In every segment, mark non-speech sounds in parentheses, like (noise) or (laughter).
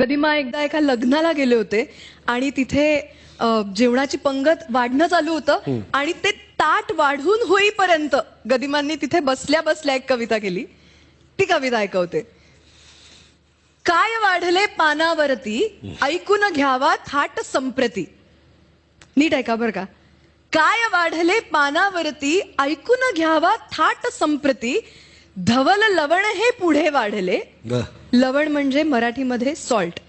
गदिमा एकदा एका लग्नाला गेले होते आणि तिथे जेवणाची पंगत वाढणं चालू होतं आणि ते ताट वाढून होईपर्यंत गदिमांनी तिथे बसल्या बसल्या एक कविता केली. ती कविता ऐकवते. काय वाढले पानावरती ऐकून घ्यावा थाट संप्रती. नीट ऐका बरं का. काय वाढले पानावरती ऐकून घ्यावा थाट संप्रती धवल लवण हे पुढे वाढले. लवण म्हणजे मराठीमध्ये सॉल्ट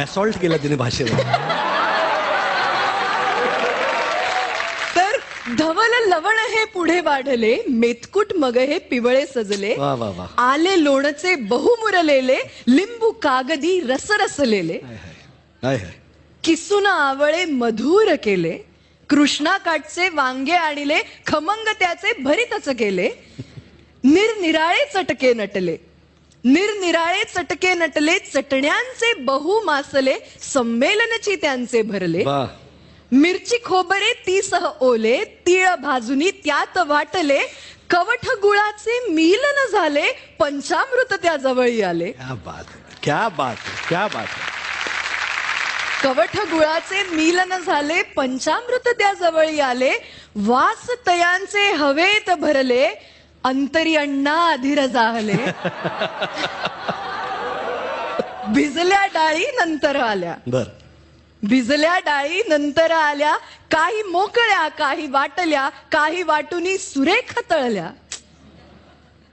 असॉल्ट केला तिने भाषेला तर धवल लवण हे पुढे वाढले मेतकुट मग हे पिवळे सजले. वा वा वा. आले लोणचे बहुमुरलेले लिंबू कागदी रसरसलेले. हाय हाय. हाय हाय. किसून आवळे मधुर केले. कृष्णाकाठचे वांगे आणले खमंग त्याचे भरीतच केले निरनिराळे चटके नटले. निरनिराळे चटके नटले चटण्यांचे बहु मासले संमेलनची त्यांचे भरले. मिरची खोबरे ती सह ओले तीळ भाजुनी त्यात वाटले. कवठ गुळाचे मिलन झाले पंचामृत त्या जवळी आले. क्या बात क्या बात क्या बात कवठ गुळाचे मिलन झाले पंचामृत त्या जवळी आले वास तयांचे हवेत भरले अंतरी अण्णा अधीर जाहले. (laughs) भिजल्या डाळी नंतर आल्या. बर. भिजल्या डाळी नंतर आल्या काही मोकळ्या काही वाटल्या काही वाटुनी सुरेख तळल्या.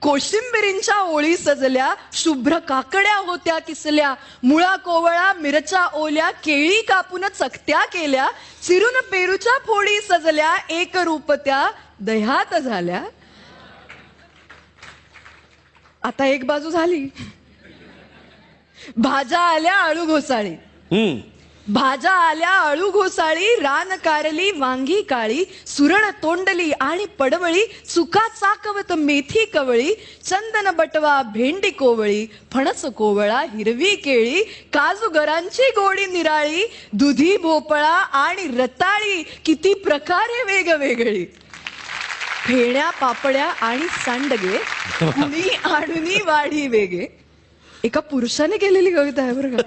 कोशिंबिरींच्या ओळी सजल्या शुभ्र काकड्या होत्या किसल्या मुळा कोवळा मिरच्या ओल्या केळी कापून चकत्या केल्या चिरून पेरूच्या फोडी सजल्या एक रूप त्या दह्यात झाल्या. आता एक बाजू झाली. भाज्या आल्या आळू घोसाळी. भाज्या आल्या अळू घोसाळी रान कारली वांगी काळी सुरण तोंडली आणि पडवळी चुका चाकवत मेथी कवळी चंदन बटवा भेंडी कोवळी फणस कोवळा हिरवी केळी काजूगरांची गोडी निराळी दुधी भोपळा आणि रताळी किती प्रकारे वेगवेगळी. फेण्या पापड्या आणि सांडगे कुणी आणुनी वाढी वेगे. एका पुरुषाने केलेली कविता आहे बरं का?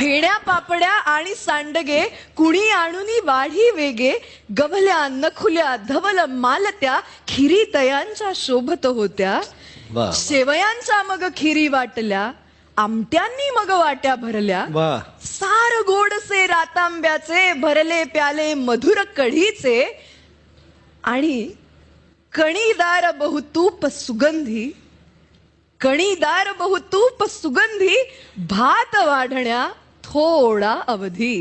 फेण्या पापड्या आणि सांडगे कुणी आणुनी वाढी वेगे गवल्या नखुल्या धवल मालत्या खिरी तयांच्या शोभत होत्या. शेवयांच्या मग खिरी वाटल्या आमट्यांनी मग वाट्या भरल्या. सार गोडसे रातांब्याचे भरले प्याले मधुर कढीचे. आणि कणीदार बहुतूप सुगंधी कणीदार बहुतूप सुगंधी भात वाढण्या थोडा अवधी.